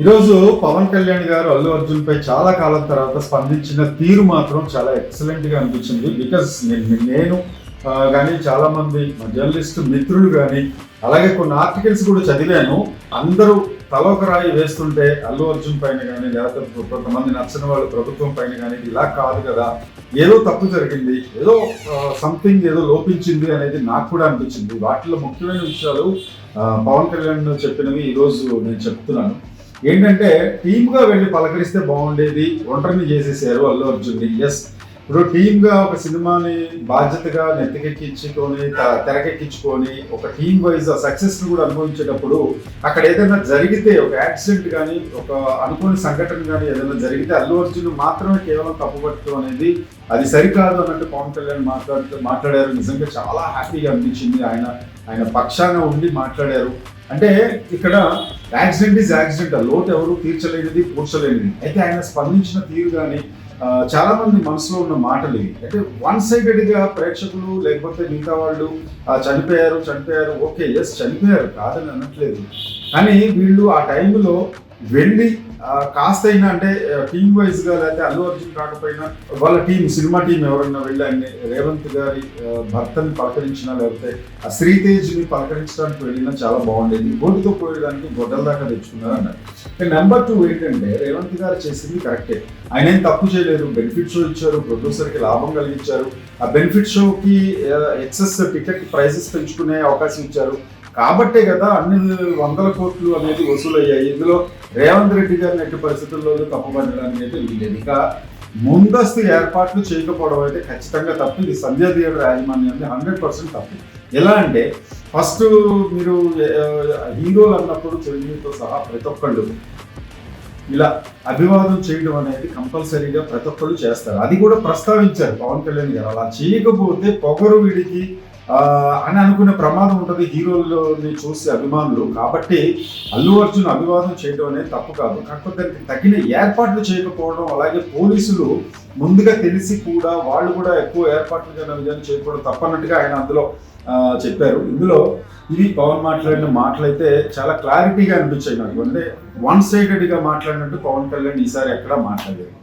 ఈరోజు పవన్ కళ్యాణ్ గారు అల్లు అర్జున్ పై చాలా కాలం తర్వాత స్పందించిన తీరు మాత్రం చాలా ఎక్సలెంట్గా అనిపించింది. బికాస్ నేను నేను కానీ చాలా మంది జర్నలిస్ట్ మిత్రులు కానీ అలాగే కొన్ని ఆర్టికల్స్ కూడా చదివాను. అందరూ తలొక రాయి వేస్తుంటే అల్లు అర్జున్ పైన కానీ లేకపోతే కొంతమంది నచ్చిన వాళ్ళు ప్రభుత్వం పైన కానీ ఇలా కాదు కదా ఏదో తప్పు జరిగింది ఏదో సంథింగ్ ఏదో లోపించింది అనేది నాకు కూడా అనిపించింది. వాటిలో ముఖ్యమైన విషయాలు పవన్ కళ్యాణ్ చెప్పినవి ఈరోజు నేను చెప్తున్నాను. ఏంటంటే టీమ్గా వెళ్ళి పలకరిస్తే బాగుండేది ఒంటరిని చేసేసారు అల్లు అర్జున్ ఎస్ ఇప్పుడు టీమ్గా ఒక సినిమాని బాధ్యతగా నెత్తికెక్కించుకొని తెరకెక్కించుకొని ఒక టీమ్ వైజ్ ఆ సక్సెస్ని కూడా అనుభవించేటప్పుడు అక్కడ ఏదైనా జరిగితే ఒక యాక్సిడెంట్ కానీ ఒక అనుకోని సంఘటన కానీ ఏదైనా జరిగితే అల్లు అర్జున్ మాత్రమే కేవలం తప్పుపట్టడం అనేది అది సరికాదు అన్నట్టు పవన్ కళ్యాణ్ మాట్లాడుతూ మాట్లాడారు. నిజంగా చాలా హ్యాపీగా అనిపించింది. ఆయన ఆయన పక్షాన ఉండి మాట్లాడారు. అంటే ఇక్కడ యాక్సిడెంట్ ఈజ్ యాక్సిడెంట్ ఆ లోటు ఎవరు తీర్చలేనిది కూర్చలేనిది అయితే ఆయన స్పందించిన తీరు కానీ చాలా మంది మనసులో ఉన్న మాటలు అంటే వన్ సైడెడ్గా ప్రేక్షకులు లేకపోతే మిగతా వాళ్ళు చనిపోయారు చనిపోయారు ఓకే ఎస్ చనిపోయారు కాదని అనట్లేదు. కానీ వీళ్ళు ఆ టైంలో వెళ్ళి కాస్త కాస్తైనా అంటే టీమ్ వైజ్గా లేకపోతే అల్లు అర్జున్ కాకపోయినా వాళ్ళ టీం సినిమా టీం ఎవరైనా వెళ్ళి ఆయన రేవంత్ గారి భర్తని పలకరించినా లేకపోతే ఆ శ్రీతేజ్ని పలకరించడానికి వెళ్ళినా చాలా బాగుండేది. గోటితో పోయడానికి గొడ్డల దాకా తెచ్చుకున్నారు అన్నారు నెంబర్ టూ ఏంటంటే రేవంత్ గారు చేసింది కరెక్టే ఆయన ఏం తప్పు చేయలేదు. బెనిఫిట్ షో ఇచ్చారు ప్రొడ్యూసర్కి లాభం కలిగించారు. ఆ బెనిఫిట్ షోకి ఎక్సెస్ టికెట్ ప్రైసెస్ పెంచుకునే అవకాశం ఇచ్చారు. కాబట్టే కదా అన్ని వందల కోట్లు అనేది వసూలయ్యాయి. ఇందులో రేవంత్ రెడ్డి గారిని ఎట్టి పరిస్థితుల్లో తప్పుపడడానికి అయితే వీలేదు ఇక ముందస్తు ఏర్పాట్లు చేయకపోవడం అయితే ఖచ్చితంగా తప్పు. ఇది సంధ్యా థియేటర్ యాజమాన్యాన్ని హండ్రెడ్ పర్సెంట్ తప్పు. ఎలా అంటే ఫస్ట్ మీరు హీరోలు అన్నప్పుడు చిరంజీవితో సహా ప్రతి ఒక్కళ్ళు ఇలా అభివాదం చేయడం అనేది కంపల్సరీగా ప్రతి ఒక్కళ్ళు చేస్తారు. అది కూడా ప్రస్తావించారు పవన్ కళ్యాణ్ గారు. అలా చేయకపోతే పొగరు వీడికి అని అనుకునే ప్రమాదం ఉంటుంది. హీరోలని చూసే అభిమానులు. కాబట్టి అల్లు అర్జున్ అభివాదం చేయడం అనేది తప్పు కాదు. కాకపోతే దానికి తగిన ఏర్పాట్లు చేయకపోవడం అలాగే పోలీసులు ముందుగా తెలిసి కూడా వాళ్ళు కూడా ఎక్కువ ఏర్పాట్లు కానీ విధానం చేయకపోవడం తప్పన్నట్టుగా ఆయన అందులో చెప్పారు. ఇందులో ఇది పవన్ మాట్లాడిన మాటలైతే చాలా క్లారిటీగా అనిపించాయి నాకు. అంటే వన్ సైడెడ్గా మాట్లాడినట్టు పవన్ కళ్యాణ్ ఈసారి ఎక్కడా మాట్లాడలేదు.